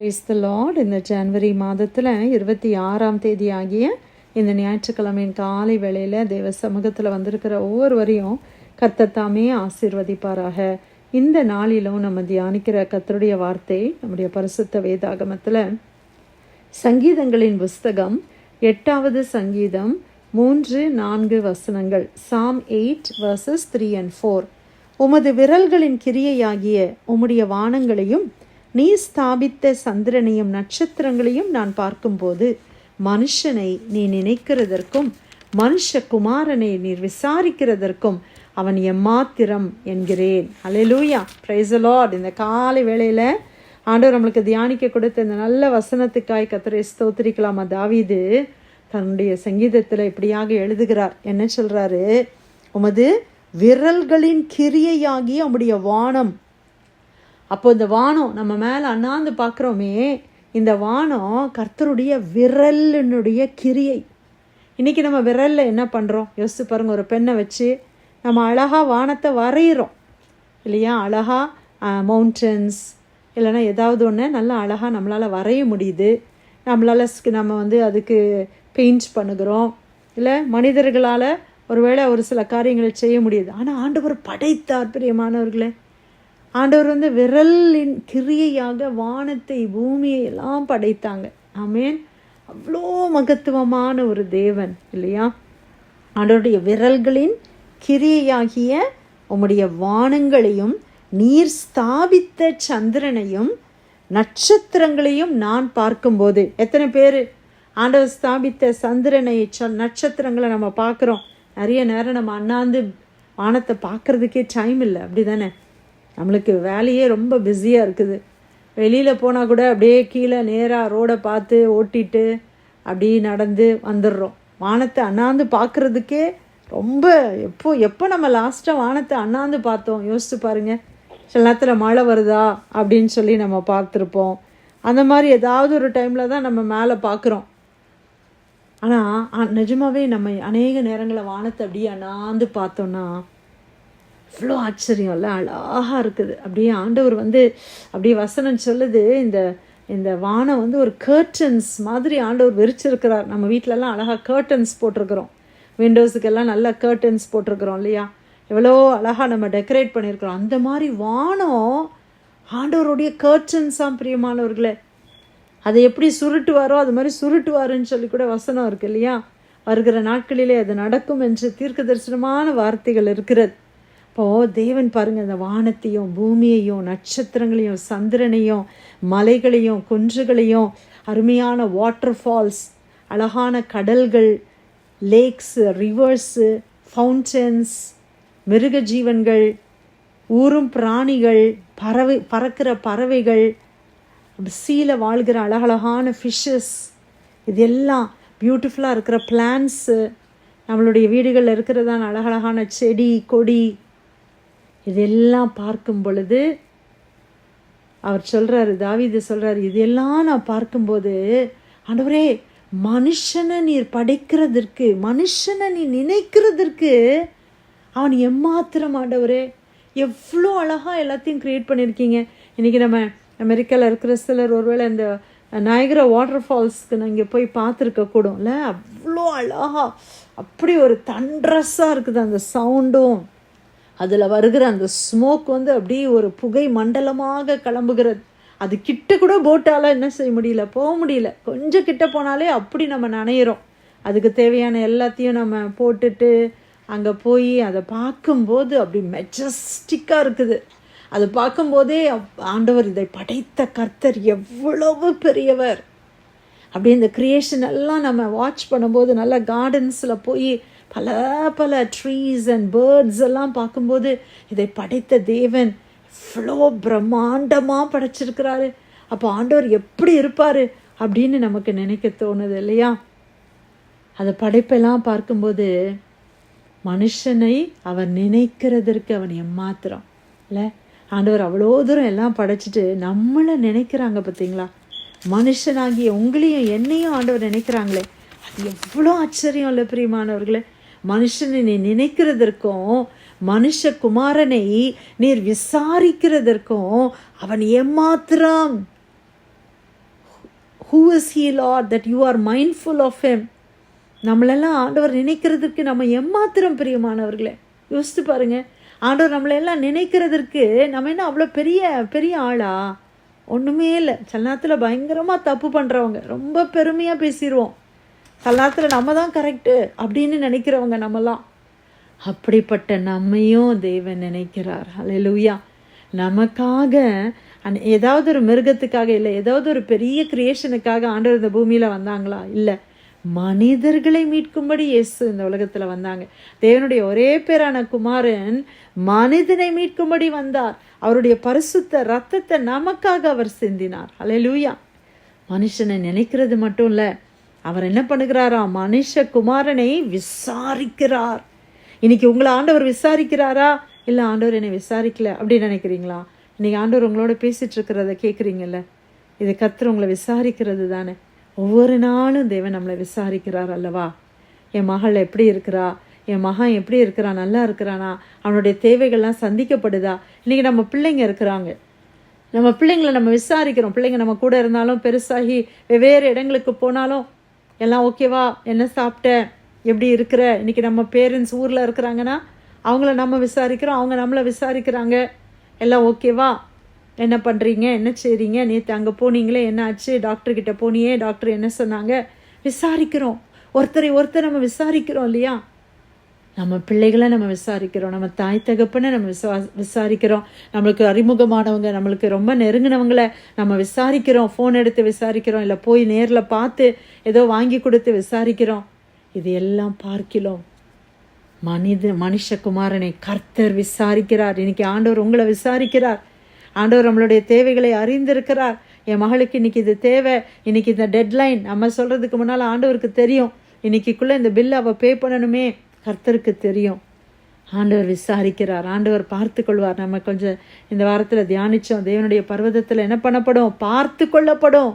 Is the Lord இந்த ஜனவரி மாதத்தில் இருபத்தி ஆறாம் தேதி ஆகிய இந்த ஞாயிற்றுக்கிழமையின் காலை வேளையில் தேவ சமூகத்தில் வந்திருக்கிற ஒவ்வொருவரையும் கர்த்தத்தாமே ஆசீர்வதிப்பாராக. இந்த நாளிலும் நம்ம தியானிக்கிற கத்தருடைய வார்த்தை நம்முடைய பரிசுத்த வேதாகமத்தில் சங்கீதங்களின் புஸ்தகம் எட்டாவது சங்கீதம் மூன்று நான்கு வசனங்கள். Psalm eight verses three and four உமது விரல்களின் கிரியையாகிய உம்முடைய வானங்களையும் நீ ஸ்தாபித்த சந்திரனையும் நட்சத்திரங்களையும் நான் பார்க்கும்போது மனுஷனை நீ நினைக்கிறதற்கும் மனுஷ குமாரனை நீர் விசாரிக்கிறதற்கும் அவன் எம்மாத்திரம் என்கிறேன். அலையலூயா பிரைஸ் இந்த காலை வேளையில் ஆண்டவர் நம்மளுக்கு தியானிக்க கொடுத்த இந்த நல்ல வசனத்துக்காய் கத்திரை ஸ்தோத்திரிக்கலாமா? தாவிது தன்னுடைய சங்கீதத்தில் இப்படியாக எழுதுகிறார். என்ன சொல்கிறாரு உமது விரல்களின் கிரியையாகிய உம்முடைய வானம் அப்போ இந்த வானம் நம்ம மேலே அண்ணாந்து பார்க்குறோமே இந்த வானம் கர்த்தருடைய விரலினுடைய கிரியை. இன்றைக்கி நம்ம விரலில் என்ன பண்ணுறோம் யோசிச்சு பாருங்கள் ஒரு பெண்ணை வச்சு நம்ம அழகாக வானத்தை வரைகிறோம் இல்லையா? அழகாக மவுண்டன்ஸ் இல்லைன்னா ஏதாவது ஒன்று நல்லா அழகாக நம்மளால் வரைய முடியுது. நம்மளால் நம்ம வந்து அதுக்கு பெயிண்ட் பண்ணுகிறோம். இல்லை மனிதர்களால் ஒருவேளை ஒரு சில காரியங்களை செய்ய முடியுது. ஆனால் ஆண்டவர் படைத்தார் பிரியமானவர்களே. ஆண்டவர் வந்து விரலின் கிரியையாக வானத்தை பூமியை எல்லாம் படைத்தாங்க. ஆமேன். அவ்வளோ மகத்துவமான ஒரு தேவன் இல்லையா? ஆண்டவருடைய விரல்களின் கிரியையாகிய உம்முடைய வானங்களையும் நீர் ஸ்தாபித்த சந்திரனையும் நட்சத்திரங்களையும் நான் பார்க்கும்போது எத்தனை பேர்? ஆண்டவர் ஸ்தாபித்த சந்திரனை ச நட்சத்திரங்களை நம்ம பார்க்குறோம். நிறைய நேரம் நம்ம அண்ணாந்து வானத்தை பார்க்குறதுக்கே டைம் இல்லை. அப்படி தானே நம்மளுக்கு வேலையே ரொம்ப பிஸியாக இருக்குது. வெளியில் போனால் கூட அப்படியே கீழே நேராக ரோடை பார்த்து ஓட்டிட்டு அப்படி நடந்து வந்துடுறோம். வானத்தை அண்ணாந்து பார்க்குறதுக்கே ரொம்ப எப்போ எப்போ நம்ம லாஸ்ட்டாக வானத்தை அண்ணாந்து பார்த்தோம்? யோசிச்சு பாருங்கள் சில நேரத்தில் மழை வருதா அப்படின்னு சொல்லி நம்ம பார்த்துருப்போம். அந்த மாதிரி ஏதாவது ஒரு டைமில் தான் நம்ம மேலே பார்க்குறோம். ஆனால் நிஜமாகவே நம்ம அநேக நேரங்களில் வானத்தை அப்படியே அண்ணாந்து பார்த்தோன்னா இவ்வளோ ஆச்சரியம் இல்லை? அழகாக இருக்குது. அப்படியே ஆண்டவர் வந்து அப்படியே வசனம் சொல்லுது. இந்த இந்த வானம் வந்து ஒரு கர்டன்ஸ் மாதிரி ஆண்டவர் விரிச்சிருக்கிறார். நம்ம வீட்டிலலாம் அழகாக கர்டன்ஸ் போட்டிருக்கிறோம். விண்டோஸுக்கெல்லாம் நல்லா கர்டன்ஸ் போட்டிருக்கிறோம் இல்லையா? எவ்வளோ அழகாக நம்ம டெக்கரேட் பண்ணியிருக்கிறோம். அந்த மாதிரி வானம் ஆண்டவருடைய கர்டன்ஸாம் பிரியமானவர்களே. அதை எப்படி சுருட்டுவாரோ அது மாதிரி சுருட்டுவாருன்னு சொல்லி கூட வசனம் இருக்கு இல்லையா? வருகிற நாட்களிலே அது நடக்கும் என்று தீர்க்க தரிசனமான வார்த்தைகள் இருக்கிறது. இப்போது தேவன் பாருங்கள் இந்த வானத்தையும் பூமியையும் நட்சத்திரங்களையும் சந்திரனையும் மலைகளையும் குன்றுகளையும் அருமையான வாட்டர் ஃபால்ஸ் அழகான கடல்கள் லேக்ஸு ரிவர்ஸு ஃபவுண்டன்ஸ் மிருக ஜீவன்கள் ஊரும் பிராணிகள் பறவை பறக்கிற பறவைகள் சீல வாழ்கிற அழகழகான ஃபிஷ்ஷஸ் இது எல்லாம் பியூட்டிஃபுல்லாக இருக்கிற பிளான்ஸு நம்மளுடைய வீடுகளில் இருக்கிறதான அழகழகான செடி கொடி இதெல்லாம் பார்க்கும் பொழுது அவர் சொல்கிறாரு தாவிது சொல்கிறாரு இதெல்லாம் நான் பார்க்கும்போது ஆண்டவரே மனுஷனை நீர் படைக்கிறதற்கு மனுஷனை நீ நினைக்கிறதற்கு அவன் எம்மாத்திரம் ஆண்டவரே எவ்வளோ அழகாக எல்லாத்தையும் க்ரியேட் பண்ணியிருக்கீங்க. இன்றைக்கி நம்ம அமெரிக்காவில் இருக்கிற சிலர் ஒருவேளை இந்த நாயகர வாட்டர் ஃபால்ஸ்க்கு நான் இங்கே போய் பார்த்துருக்க கூடும்ல அவ்வளோ அழகாக அப்படி ஒரு தண்ட்ரஸாக இருக்குது அந்த சவுண்டும் அதில் வருகிற அந்த ஸ்மோக் வந்து அப்படியே ஒரு புகை மண்டலமாக கிளம்புகிறது. அது கிட்ட கூட போட்டால் என்ன செய்ய முடியல போக முடியல. கொஞ்சம் கிட்ட போனாலே அப்படி நம்ம நனையிறோம். அதுக்கு தேவையான எல்லாத்தையும் நம்ம போட்டுட்டு அங்கே போய் அதை பார்க்கும்போது அப்படி மெஜஸ்டிக்காக இருக்குது. அதை பார்க்கும்போதே ஆண்டவர் இதை படைத்த கர்த்தர் எவ்வளவு பெரியவர். அப்படி இந்த க்ரியேஷன் எல்லாம் நம்ம வாட்ச் பண்ணும்போது நல்ல கார்டன்ஸில் போய் பல பல ட்ரீஸ் அண்ட் பேர்ட்ஸ் எல்லாம் பார்க்கும்போது இதை படைத்த தேவன் இவ்வளோ பிரம்மாண்டமாக படைச்சிருக்கிறாரு. அப்போ ஆண்டவர் எப்படி இருப்பார் அப்படின்னு நமக்கு நினைக்க தோணுது இல்லையா? அந்த படைப்பெல்லாம் பார்க்கும்போது மனுஷனை அவர் நினைக்கிறதற்கு அவன் எம்மாத்திரம் இல்லை? ஆண்டவர் அவ்வளோ தூரம் எல்லாம் படைச்சிட்டு நம்மளை நினைக்கிறாங்க பார்த்தீங்களா? மனுஷனாகிய உங்களையும் என்னையும் ஆண்டவர் நினைக்கிறாங்களே. அது எவ்வளோ ஆச்சரியம் இல்லை பிரியமானவர்களே. மனுஷனை நீ நினைக்கிறதற்கும் who is he lord that you are mindful of him நம்மளெல்லாம் ஆண்டவர் நினைக்கிறதுக்கு நம்ம எம்மாத்திரம் பிரியமானவர்களே. யோசித்து பாருங்க. ஆண்டவர் நம்மளெல்லாம் நினைக்கிறதற்கு நம்ம என்ன அவ்வளோ பெரிய பெரிய ஆளா? ஒன்றுமே இல்லை. சில நேரத்தில் பயங்கரமாக தப்பு பண்ணுறவங்க ரொம்ப பெருமையாக பேசிடுவோம் சில நேரத்தில் நம்ம தான் கரெக்டு அப்படின்னு நினைக்கிறவங்க நம்மலாம். அப்படிப்பட்ட நம்மையும் தேவன் நினைக்கிறார். அல்லேலூயா நமக்காக அன் ஏதாவது ஒரு மிருகத்துக்காக இல்லை ஏதாவது ஒரு பெரிய கிரியேஷனுக்காக ஆண்டவர் இந்த பூமியில் வந்தாங்களா? இல்லை. மனிதர்களை மீட்கும்படி இயேசு இந்த உலகத்தில் வந்தாங்க. தேவனுடைய ஒரே பேரான குமாரன் மனிதனை மீட்கும்படி வந்தார். அவருடைய பரிசுத்த ரத்தத்தை நமக்காக அவர் சிந்தினார். அல்லேலூயா மனுஷனை நினைக்கிறது மட்டும் இல்லை அவர் என்ன பண்ணுகிறாரா? மனுஷகுமாரனை விசாரிக்கிறார். இன்னைக்கு உங்களை ஆண்டவர் விசாரிக்கிறாரா? இல்லை ஆண்டவர் என்னை விசாரிக்கல அப்படின்னு நினைக்கிறீங்களா? இன்னைக்கு ஆண்டவர் உங்களோட பேசிட்டு இருக்கிறத கேட்குறீங்கல்ல இது கத்துற உங்களை விசாரிக்கிறது தானே. ஒவ்வொரு நாளும் தேவன் நம்மளை விசாரிக்கிறார் அல்லவா? என் மகள் எப்படி இருக்கிறா? என் மகன் எப்படி இருக்கிறா? நல்லா இருக்கிறானா? அவனுடைய தேவைகள்லாம் சந்திக்கப்படுதா? இன்றைக்கி நம்ம பிள்ளைங்க இருக்கிறாங்க. நம்ம பிள்ளைங்களை நம்ம விசாரிக்கிறோம். பிள்ளைங்க நம்ம கூட இருந்தாலும் பெருசாகி வெவ்வேறு இடங்களுக்கு போனாலும் எல்லாம் ஓகேவா? என்ன சாப்பிட்ட? எப்படி இருக்கிற? இன்றைக்கி நம்ம பேரண்ட்ஸ் ஊரில் இருக்கிறாங்கன்னா அவங்கள நம்ம விசாரிக்கிறோம் அவங்க நம்மளை விசாரிக்கிறாங்க. எல்லாம் ஓகேவா? என்ன பண்ணுறீங்க என்ன செய்கிறீங்க நேற்று அங்கே போனீங்களே என்ன ஆச்சு? டாக்டர்கிட்ட போனியே டாக்டர் என்ன சொன்னாங்க? விசாரிக்கிறோம். ஒருத்தரை ஒருத்தர் நம்ம விசாரிக்கிறோம் இல்லையா? நம்ம பிள்ளைகளை நம்ம விசாரிக்கிறோம் நம்ம தாய் தகப்பனை நம்ம விசா விசாரிக்கிறோம். நம்மளுக்கு அறிமுகமானவங்க நம்மளுக்கு ரொம்ப நெருங்கினவங்கள நம்ம விசாரிக்கிறோம். ஃபோன் எடுத்து விசாரிக்கிறோம் இல்லை போய் நேரில் பார்த்து ஏதோ வாங்கி கொடுத்து விசாரிக்கிறோம். இது எல்லாம் பார்க்கிறோம். மனித மனுஷகுமாரனை கர்த்தர் விசாரிக்கிறார். இன்னைக்கு ஆண்டவர் உங்களை விசாரிக்கிறார். ஆண்டவர் நம்மளுடைய தேவைகளை அறிந்திருக்கிறார். என் மகளுக்கு இன்னைக்கு இது தேவை. இன்னைக்கு இந்த டெட்லைன் நம்ம சொல்கிறதுக்கு முன்னால் ஆண்டவருக்கு தெரியும். இன்றைக்கிக்குள்ளே இந்த பில் அவள் பே பண்ணணுமே. கர்த்தருக்கு தெரியும். ஆண்டவர் விசாரிக்கிறார். ஆண்டவர் பார்த்து கொள்வார் நம்ம கொஞ்சம் இந்த வாரத்தில் தியானிச்சோம். தேவனுடைய பர்வதத்தில் என்ன பண்ணப்படும்? பார்த்து கொள்ளப்படும்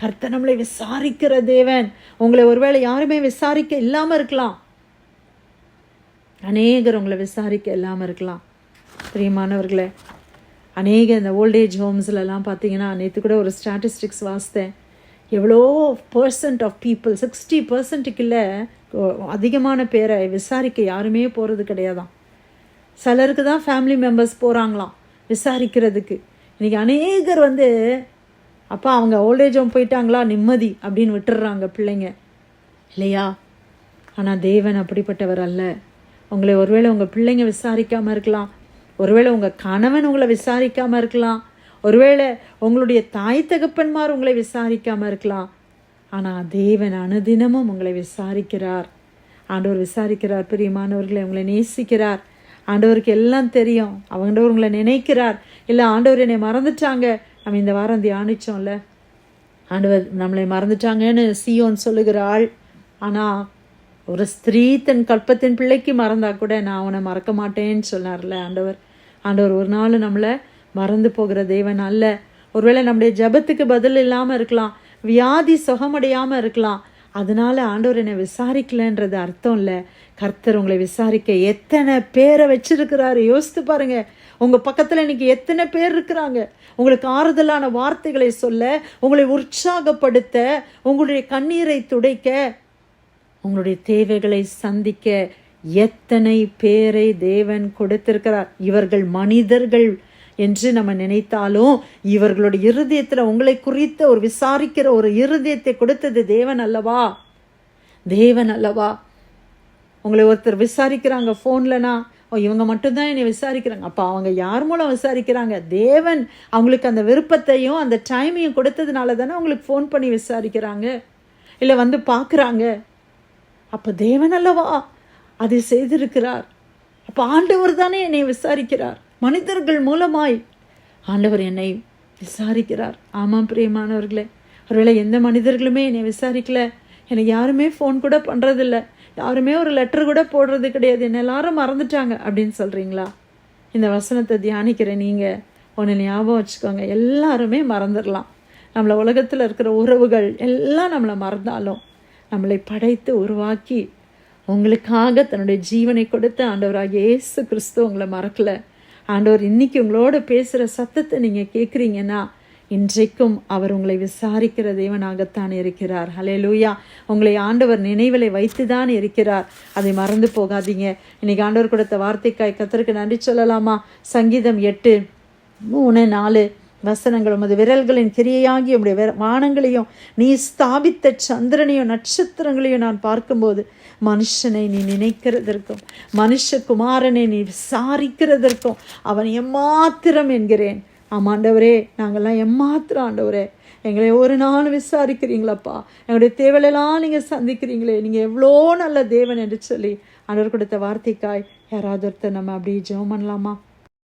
கர்த்தர் நம்மளை விசாரிக்கிற தேவன். உங்களை ஒருவேளை யாருமே விசாரிக்க இல்லாமல் இருக்கலாம். அநேகர் உங்களை விசாரிக்க இல்லாமல் இருக்கலாம். பிரியமானவர்களே அநேக இந்த ஓல்டேஜ் ஹோம்ஸ்லலாம் பார்த்தீங்கன்னா நேற்று கூட ஒரு ஸ்டாட்டிஸ்டிக்ஸ் வாசித்தேன். எவ்வளோ பர்சன்ட் ஆஃப் பீப்புள் சிக்ஸ்டி பர்சன்ட்டுக்குள்ள அதிகமான பேரை விசாரிக்க யாருமே போகிறது கிடையாதான் சிலருக்கு தான் ஃபேமிலி மெம்பர்ஸ் போகிறாங்களாம் விசாரிக்கிறதுக்கு. இன்றைக்கி அநேகர் வந்து அப்பா அவங்க ஓல்டேஜ் ஹோம் போயிட்டாங்களா? நிம்மதி அப்படின்னு விட்டுடுறாங்க பிள்ளைங்க. இல்லையா? ஆனால் தேவன் அப்படிப்பட்டவர் அல்ல. உங்களை ஒருவேளை உங்கள் பிள்ளைங்க விசாரிக்காமல் இருக்கலாம். ஒருவேளை உங்கள் கணவன் உங்களை விசாரிக்காமல் இருக்கலாம். ஒருவேளை உங்களுடைய தாய் தகப்பன்மார் உங்களை விசாரிக்காமல் இருக்கலாம். ஆனால் தேவன் அனுதினமும் உங்களை விசாரிக்கிறார். ஆண்டவர் விசாரிக்கிறார் பிரியமானவர்களை உங்களை நேசிக்கிறார். ஆண்டவருக்கு எல்லாம் தெரியும். அவங்கண்டவர் உங்களை நினைக்கிறார். இல்லை ஆண்டவர் என்னை மறந்துட்டாங்க. நம்ம இந்த வாரம் தியானிச்சோம்ல. ஆண்டவர் நம்மளை மறந்துட்டாங்கன்னு சியோன் சொல்லுகிறாள். ஆனால் ஒரு ஸ்திரீ தன் கல்பத்தின் பிள்ளைக்கு மறந்தா கூட நான் அவனை மறக்க மாட்டேன்னு சொன்னார்ல ஆண்டவர். ஆண்டவர் ஒரு நாள் நம்மளை மறந்து போகிற தேவன் அல்ல. ஒருவேளை நம்முடைய ஜபத்துக்கு பதில் இல்லாமல் இருக்கலாம் வியாதி சுகமடையாமல் இருக்கலாம். அதனால ஆண்டவர் என்னை விசாரிக்கலன்றது அர்த்தம் இல்லை. கர்த்தர் உங்களை விசாரிக்க எத்தனை பேரை வச்சிருக்கிறாரு? யோசித்து பாருங்க. உங்கள் பக்கத்தில் இன்னைக்கு எத்தனை பேர் இருக்கிறாங்க? உங்களுக்கு ஆறுதலான வார்த்தைகளை சொல்ல உங்களை உற்சாகப்படுத்த உங்களுடைய கண்ணீரை துடைக்க உங்களுடைய தேவைகளை சந்திக்க எத்தனை பேரை தேவன் கொடுத்திருக்கிறார்? இவர்கள் மனிதர்கள். என்று நம்ம நினைத்தாலும் இவர்களுடைய இருதயத்தில் உங்களை குறித்த ஒரு விசாரிக்கிற ஒரு இருதயத்தை கொடுத்தது தேவன் அல்லவா? தேவன் அல்லவா? உங்களை ஒருத்தர் விசாரிக்கிறாங்க ஃபோன்லனா ஓ இவங்க மட்டும்தான் என்னை விசாரிக்கிறாங்க. அப்போ அவங்க யார் மூலம் விசாரிக்கிறாங்க? தேவன் அவங்களுக்கு அந்த விருப்பத்தையும் அந்த டைமையும் கொடுத்ததுனால தானே அவங்களுக்கு ஃபோன் பண்ணி விசாரிக்கிறாங்க. இல்லை வந்து பார்க்குறாங்க அப்போ தேவன் அல்லவா? அதை செய்திருக்கிறார். அப்போ ஆண்டவர் தானே என்னை விசாரிக்கிறார். மனிதர்கள் மூலமாய் ஆண்டவர் என்னை விசாரிக்கிறார். ஆமாம் பிரியமானவர்களே. ஒருவேளை எந்த மனிதர்களுமே என்னை விசாரிக்கல. எனக்கு யாருமே ஃபோன் கூட பண்ணுறதில்ல யாருமே ஒரு லெட்டர் கூட போடுறது கிடையாது. என்ன எல்லாரும் மறந்துட்டாங்க அப்படின்னு சொல்கிறீங்களா இந்த வசனத்தை தியானிக்கிற நீங்கள் ஒன்று ஞாபகம் வச்சுக்கோங்க. எல்லாருமே மறந்துடலாம். நம்மளை உலகத்தில் இருக்கிற உறவுகள் எல்லாம் நம்மளை மறந்தாலும் நம்மளை படைத்து உருவாக்கி உங்களுக்காக தன்னுடைய ஜீவனை கொடுத்த ஆண்டவராக இயேசு கிறிஸ்து உங்களை மறக்கலை. ஆண்டவர் இன்னைக்கு உங்களோட பேசுகிற சத்தத்தை நீங்கள் கேட்குறீங்கன்னா இன்றைக்கும் அவர் உங்களை விசாரிக்கிற தேவனாகத்தான் இருக்கிறார். ஹலே லூயா உங்களை ஆண்டவர் நினைவிலை வைத்து தான் இருக்கிறார். அதை மறந்து போகாதீங்க. இன்னைக்கு ஆண்டவர் கொடுத்த வார்த்தைக்காய் கத்தருக்கு நன்றி சொல்லலாமா? சங்கீதம் எட்டு மூணு நாலு வசனங்கள். உமது விரல்களின் கிரியையாகி உடைய வானங்களையும் நீ ஸ்தாபித்த சந்திரனையும் நட்சத்திரங்களையும் நான் பார்க்கும்போது மனுஷனை நீ நினைக்கிறதற்கும் மனுஷகுமாரனை நீ விசாரிக்கிறதற்கும் அவன் எம்மாத்திரம் என்கிறேன். ஆமாண்டவரே நாங்கள்லாம் எம்மாத்திரம் ஆண்டவரே. எங்களை ஒரு நாள் விசாரிக்கிறீங்களப்பா. எங்களுடைய தேவையெல்லாம் நீங்கள் சந்திக்கிறீங்களே. நீங்கள் எவ்வளோ நல்ல தேவன் என்று சொல்லி அன்றர் கொடுத்த வார்த்தைக்காய் யாராவது ஒருத்தர் நம்ம அப்படியே ஜெபம் பண்ணலாமா?